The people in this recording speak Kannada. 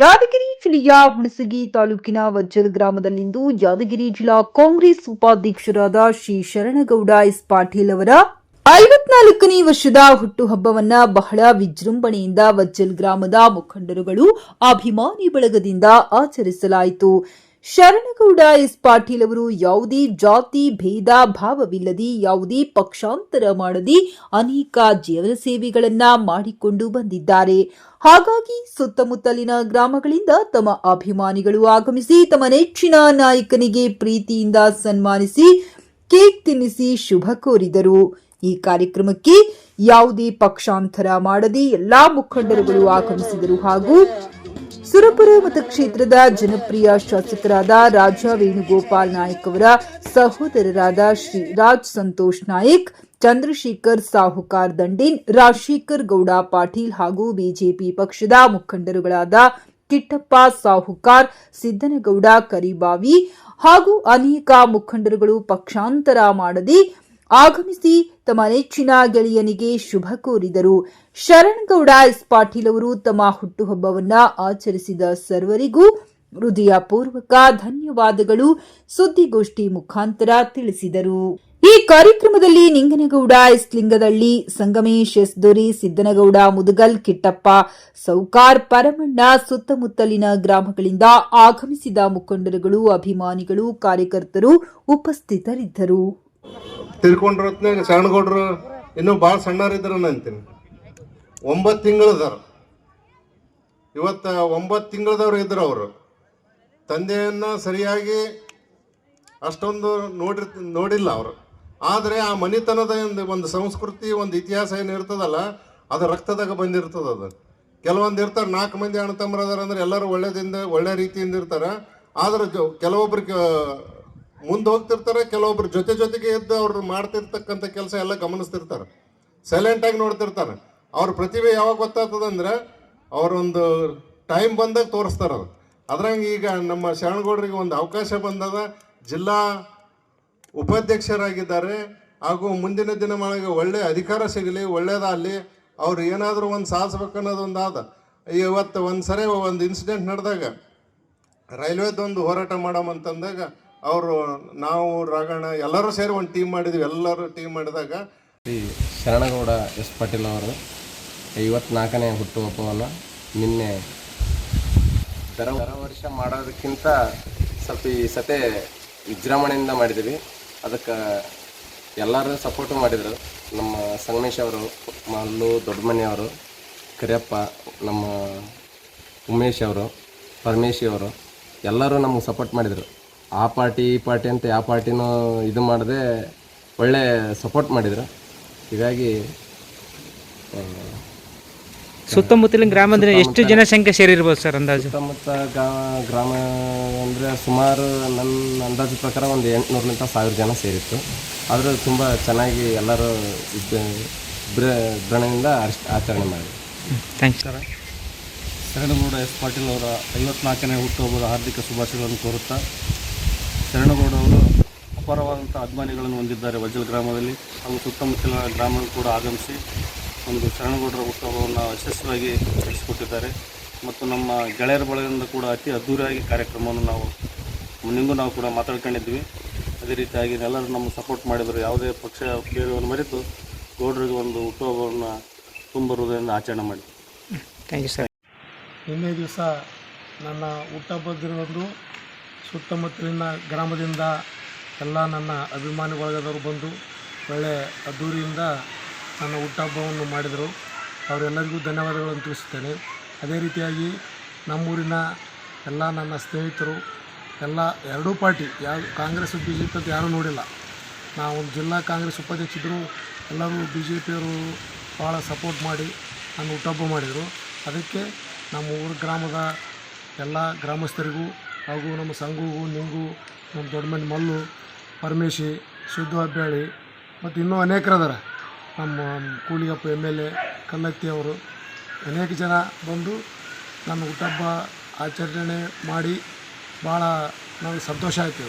ಯಾದಗಿರಿ ಜಿಲ್ಲೆಯ ಹುಣಸಗಿ ತಾಲೂಕಿನ ವಜ್ಜಲ್ ಗ್ರಾಮದಲ್ಲಿಂದು ಯಾದಗಿರಿ ಜಿಲ್ಲಾ ಕಾಂಗ್ರೆಸ್ ಉಪಾಧ್ಯಕ್ಷರಾದ ಶ್ರೀ ಶರಣಗೌಡ ಎಸ್ ಪಾಟೀಲ್ ಅವರ ಐವತ್ನಾಲ್ಕನೇ ವರ್ಷದ ಹುಟ್ಟುಹಬ್ಬವನ್ನ ಬಹಳ ವಿಜೃಂಭಣೆಯಿಂದ ವಜ್ಜಲ್ ಗ್ರಾಮದ ಮುಖಂಡರುಗಳು ಅಭಿಮಾನಿ ಬಳಗದಿಂದ ಆಚರಿಸಲಾಯಿತು. ಶರಣಗೌಡ ಎಸ್ ಪಾಟೀಲ್ ಅವರು ಯಾವುದೇ ಜಾತಿ, ಭೇದ, ಭಾವವಿಲ್ಲದೆ ಯಾವುದೇ ಪಕ್ಷಾಂತರ ಮಾಡದೆ ಅನೇಕ ಜೀವನ ಸೇವೆಗಳನ್ನ ಮಾಡಿಕೊಂಡು ಬಂದಿದ್ದಾರೆ. ಹಾಗಾಗಿ ಸುತ್ತಮುತ್ತಲಿನ ಗ್ರಾಮಗಳಿಂದ ತಮ್ಮ ಅಭಿಮಾನಿಗಳು ಆಗಮಿಸಿ ತಮ್ಮ ನೆಚ್ಚಿನ ನಾಯಕನಿಗೆ ಪ್ರೀತಿಯಿಂದ ಸನ್ಮಾನಿಸಿ ಕೇಕ್ ತಿನ್ನಿಸಿ ಶುಭ ಕೋರಿದರು. ಈ ಕಾರ್ಯಕ್ರಮಕ್ಕೆ ಯಾವುದೇ ಪಕ್ಷಾಂತರ ಮಾಡದೆ ಎಲ್ಲಾ ಮುಖಂಡರುಗಳು ಆಗಮಿಸಿದರು ಹಾಗೂ ಸುರಪುರ ಮತಕ್ಷೇತ್ರದ ಜನಪ್ರಿಯ ಶಾಸಕರಾದ ರಾಜ ವೇಣುಗೋಪಾಲ್ ನಾಯಕ್ ಅವರ ಸಹೋದರರಾದ ಶ್ರೀ ರಾಜ್ ಸಂತೋಷ್ ನಾಯಕ್, ಚಂದ್ರಶೇಖರ್ ಸಾಹುಕಾರ್ ದಂಡೇನ್, ರಾಜಶೇಖರ್ ಗೌಡ ಪಾಟೀಲ್ ಹಾಗೂ ಬಿಜೆಪಿ ಪಕ್ಷದ ಮುಖಂಡರುಗಳಾದ ಕಿಟ್ಟಪ್ಪ ಸಾಹುಕಾರ್, ಸಿದ್ದನಗೌಡ, ಕರಿಬಾವಿ ಹಾಗೂ ಅನೇಕ ಮುಖಂಡರುಗಳು ಪಕ್ಷಾಂತರ ಮಾಡದೆ ಆಗಮಿಸಿ ತಮ್ಮ ನೆಚ್ಚಿನ ಗೆಳೆಯನಿಗೆ ಶುಭ ಕೋರಿದರು. ಶರಣಗೌಡ ಎಸ್ ಪಾಟೀಲ್ ಅವರು ತಮ್ಮ ಹುಟ್ಟುಹಬ್ಬವನ್ನ ಆಚರಿಸಿದ ಸರ್ವರಿಗೂ ಹೃದಯಪೂರ್ವಕ ಧನ್ಯವಾದಗಳು. ಸುದ್ದಿಗೋಷ್ಠಿ ಮುಖಾಂತರ ತಿಳಿಸಿದರು. ಈ ಕಾರ್ಯಕ್ರಮದಲ್ಲಿ ನಿಂಗನಗೌಡ ಎಸ್ ಲಿಂಗದಳ್ಳಿ, ಸಂಗಮೇಶ್, ಎಸ್ ದೊರೆ, ಸಿದ್ದನಗೌಡ, ಮುದುಗಲ್, ಕಿಟ್ಟಪ್ಪ, ಸೌಕಾರ್, ಪರಮಣ್ಣ ಸುತ್ತಮುತ್ತಲಿನ ಗ್ರಾಮಗಳಿಂದ ಆಗಮಿಸಿದ ಮುಖಂಡರುಗಳು, ಅಭಿಮಾನಿಗಳು, ಕಾರ್ಯಕರ್ತರು ಉಪಸ್ಥಿತರಿದ್ದರು. ತಿರ್ಕೊಂಡ್ರ ಹೊತ್ನ್ಯಾಗ ಶರಣಗೌಡ್ರು ಇನ್ನೂ ಭಾಳ ಸಣ್ಣರಿದ್ರು ಅಂತೀನಿ. ಒಂಬತ್ತು ತಿಂಗಳದಾರ ಇವತ್ತು ಒಂಬತ್ತು ತಿಂಗಳದವ್ರು ಇದ್ರು ಅವರು. ತಂದೆಯನ್ನ ಸರಿಯಾಗಿ ಅಷ್ಟೊಂದು ನೋಡಿರ್, ನೋಡಿಲ್ಲ ಅವರು. ಆದರೆ ಆ ಮನಿತನದ ಒಂದು ಒಂದು ಸಂಸ್ಕೃತಿ, ಒಂದು ಇತಿಹಾಸ ಏನು ಇರ್ತದಲ್ಲ, ಅದು ರಕ್ತದಾಗ ಬಂದಿರ್ತದ ಅದು. ಕೆಲವೊಂದು ಇರ್ತಾರೆ, ನಾಲ್ಕು ಮಂದಿ ಅಣ್ಣ ತಮ್ಮರದಾರ ಅಂದ್ರೆ ಎಲ್ಲರೂ ಒಳ್ಳೆಯದಿಂದ ಒಳ್ಳೆ ರೀತಿಯಿಂದ ಇರ್ತಾರೆ. ಆದ್ರೆ ಕೆಲವೊಬ್ರಿಗೆ ಮುಂದೆ ಹೋಗ್ತಿರ್ತಾರೆ ಕೆಲವೊಬ್ರು ಜೊತೆ ಜೊತೆಗೆ ಇದ್ದು ಅವ್ರು ಮಾಡ್ತಿರ್ತಕ್ಕಂಥ ಕೆಲಸ ಎಲ್ಲ ಗಮನಿಸ್ತಿರ್ತಾರೆ. ಸೈಲೆಂಟಾಗಿ ನೋಡ್ತಿರ್ತಾರೆ. ಅವ್ರ ಪ್ರತಿಭೆ ಯಾವಾಗ ಗೊತ್ತಾಗ್ತದಂದ್ರೆ ಅವರೊಂದು ಟೈಮ್ ಬಂದಾಗ ತೋರಿಸ್ತಾರೆ ಅದು ಅದ್ರಂಗೆ ಈಗ ನಮ್ಮ ಶರಣಗೌಡರಿಗೆ ಒಂದು ಅವಕಾಶ ಬಂದದ. ಜಿಲ್ಲಾ ಉಪಾಧ್ಯಕ್ಷರಾಗಿದ್ದಾರೆ. ಹಾಗೂ ಮುಂದಿನ ದಿನಮಾನಗಳಿಗೆ ಒಳ್ಳೆ ಅಧಿಕಾರ ಸಿಗಲಿ, ಒಳ್ಳೇದಾಗಲಿ, ಅವ್ರು ಏನಾದರೂ ಒಂದು ಸಾಧಿಸ್ಬೇಕನ್ನೋದು ಒಂದು ಆದ ಇವತ್ತು ಒಂದು ಸರಿ ಒಂದು ಇನ್ಸಿಡೆಂಟ್ ನಡೆದಾಗ, ರೈಲ್ವೆದೊಂದು ಹೋರಾಟ ಮಾಡಮಂತಂದಾಗ ಅವರು, ನಾವು ರಾಗಣ್ಣ ಎಲ್ಲರೂ ಸೇರಿ ಒಂದು ಟೀಮ್ ಮಾಡಿದ್ವಿ. ಎಲ್ಲರೂ ಟೀಮ್ ಮಾಡಿದಾಗ ಶ್ರೀ ಶರಣಗೌಡ ಎಸ್ ಪಾಟೀಲ್ ಅವರು ಐವತ್ನಾಲ್ಕನೇ ಹುಟ್ಟುಹಬ್ಬವನ್ನು ನಿನ್ನೆ ದರ ವರ್ಷ ಮಾಡೋದಕ್ಕಿಂತ ಸ್ವಲ್ಪ ಈ ಸತೆ ವಿಜೃಂಭಣೆಯಿಂದ ಮಾಡಿದ್ವಿ ಅದಕ್ಕೆ ಎಲ್ಲರೂ ಸಪೋರ್ಟು ಮಾಡಿದರು. ನಮ್ಮ ಸಂಗಮೇಶ್ ಅವರು, ಮಲ್ಲು ದೊಡ್ಡಮನೆ ಅವರು, ಕರಿಯಪ್ಪ, ನಮ್ಮ ಉಮೇಶ್ ಅವರು, ಪರಮೇಶಿ ಎಲ್ಲರೂ ನಮಗೆ ಸಪೋರ್ಟ್ ಮಾಡಿದರು. ಆ ಪಾರ್ಟಿ ಈ ಪಾರ್ಟಿ ಅಂತ ಯಾವ ಪಾರ್ಟಿನೂ ಇದು ಮಾಡದೆ ಒಳ್ಳೆ ಸಪೋರ್ಟ್ ಮಾಡಿದ್ರು. ಹೀಗಾಗಿ ಸುತ್ತಮುತ್ತಲಿನ ಸುತ್ತಮುತ್ತಲಿನ ಅಂದರೆ ಎಷ್ಟು ಜನ ಸಂಖ್ಯೆ ಸೇರಿರ್ಬೋದು ಸರ್ ಅಂದಾಜು? ಸುತ್ತಮುತ್ತ ಗ್ರಾಮ ಅಂದರೆ ಸುಮಾರು ನನ್ನ ಅಂದಾಜು ಪ್ರಕಾರ ಒಂದು ಎಂಟುನೂರಲಿಂದ ಸಾವಿರ ಜನ ಸೇರಿತ್ತು. ಆದರೂ ತುಂಬ ಚೆನ್ನಾಗಿ ಎಲ್ಲರೂ ವಿಜೃಂಭಣೆಯಿಂದ ಆಚರಣೆ ಮಾಡಿ thanks sir Sharanagouda S Patil ಅವರ ಐವತ್ನಾಲ್ಕನೇ ಹುಟ್ಟುಹಬ್ಬದ ಹಾರ್ದಿಕ ಶುಭಾಶಯಗಳನ್ನು ಕೋರುತ್ತಾ ಶರಣಗೌಡ ಅವರು ಅಪಾರವಾದಂಥ ಅಭಿಮಾನಿಗಳನ್ನು ಹೊಂದಿದ್ದಾರೆ ವಜ್ಜಲ್ ಗ್ರಾಮದಲ್ಲಿ. ಹಾಗೂ ಸುತ್ತಮುತ್ತಲಿನ ಗ್ರಾಮಗಳು ಕೂಡ ಆಗಮಿಸಿ ಒಂದು ಶರಣಗೌಡರ ಉತ್ಸವವನ್ನು ಯಶಸ್ವಿಯಾಗಿ ನಡೆಸಿಕೊಟ್ಟಿದ್ದಾರೆ. ಮತ್ತು ನಮ್ಮ ಗೆಳೆಯರ ಬಳಗದಿಂದ ಕೂಡ ಅತಿ ಅದ್ದೂರಿಯಾಗಿ ಕಾರ್ಯಕ್ರಮವನ್ನು ನಾವು ನಿಮಗೂ ನಾವು ಕೂಡ ಮಾತಾಡ್ಕೊಂಡಿದ್ವಿ ಅದೇ ರೀತಿಯಾಗಿ ಎಲ್ಲರೂ ನಮ್ಮ ಸಪೋರ್ಟ್ ಮಾಡಿದರು. ಯಾವುದೇ ಪಕ್ಷ ಬೇರೆಯವನ್ನು ಮರೆತು ಗೌಡರಿಗೆ ಒಂದು ಹುಟ್ಟುಹಬ್ಬವನ್ನು ತುಂಬ ಹೃದಯದಿಂದ ಆಚರಣೆ ಮಾಡಿ. ಥ್ಯಾಂಕ್ ಯು ಸರ್ ಇನ್ನೇ ದಿವಸ ನನ್ನ ಹುಟ್ಟಹಬ್ಬದ ದಿನದಂದು ಸುತ್ತಮುತ್ತಲಿನ ಗ್ರಾಮದಿಂದ ಎಲ್ಲ ನನ್ನ ಅಭಿಮಾನಿ ಬಳಗದವರು ಬಂದು ಒಳ್ಳೆ ಅದ್ಧೂರಿಯಿಂದ ನನ್ನ ಹುಟ್ಟಹಬ್ಬವನ್ನು ಮಾಡಿದರು. ಅವರೆಲ್ಲರಿಗೂ ಧನ್ಯವಾದಗಳನ್ನು ತಿಳಿಸುತ್ತೇನೆ. ಅದೇ ರೀತಿಯಾಗಿ ನಮ್ಮೂರಿನ ಎಲ್ಲ ನನ್ನ ಸ್ನೇಹಿತರು, ಎಲ್ಲ ಎರಡೂ ಪಾರ್ಟಿ ಯಾವ ಕಾಂಗ್ರೆಸ್ ಬಿ ಜೆ ಪಿ ಯಾರೂ ನೋಡಿಲ್ಲ. ನಾವು ಜಿಲ್ಲಾ ಕಾಂಗ್ರೆಸ್ ಉಪಾಧ್ಯಕ್ಷರು, ಎಲ್ಲರೂ ಬಿ ಜೆ ಪಿಯವರು ಭಾಳ ಸಪೋರ್ಟ್ ಮಾಡಿ ನನ್ನ ಹುಟ್ಟಹಬ್ಬ ಮಾಡಿದರು. ಅದಕ್ಕೆ ನಮ್ಮ ಊರು, ಗ್ರಾಮದ ಎಲ್ಲ ಗ್ರಾಮಸ್ಥರಿಗೂ ಹಾಗೂ ನಮ್ಮ ಸಂಘಗೂ ನಿಂಗು, ನಮ್ಮ ದೊಡ್ಡಮನೆ ಮಲ್ಲು, ಪರಮೇಶಿ, ಸಿದ್ದು ಹಬ್ಬ್ಯಾಳಿ ಮತ್ತು ಇನ್ನೂ ಅನೇಕರದಾರ ನಮ್ಮ ಕೂಲಿಗಪ್ಪ ಎಂ ಎಲ್ ಎ ಕಲ್ಲತ್ತಿಯವರು ಅನೇಕ ಜನ ಬಂದು ನನ್ನ ಹುಟ್ಟಹಬ್ಬ ಆಚರಣೆ ಮಾಡಿ ಭಾಳ ನಮಗೆ ಸಂತೋಷ ಆಯ್ತು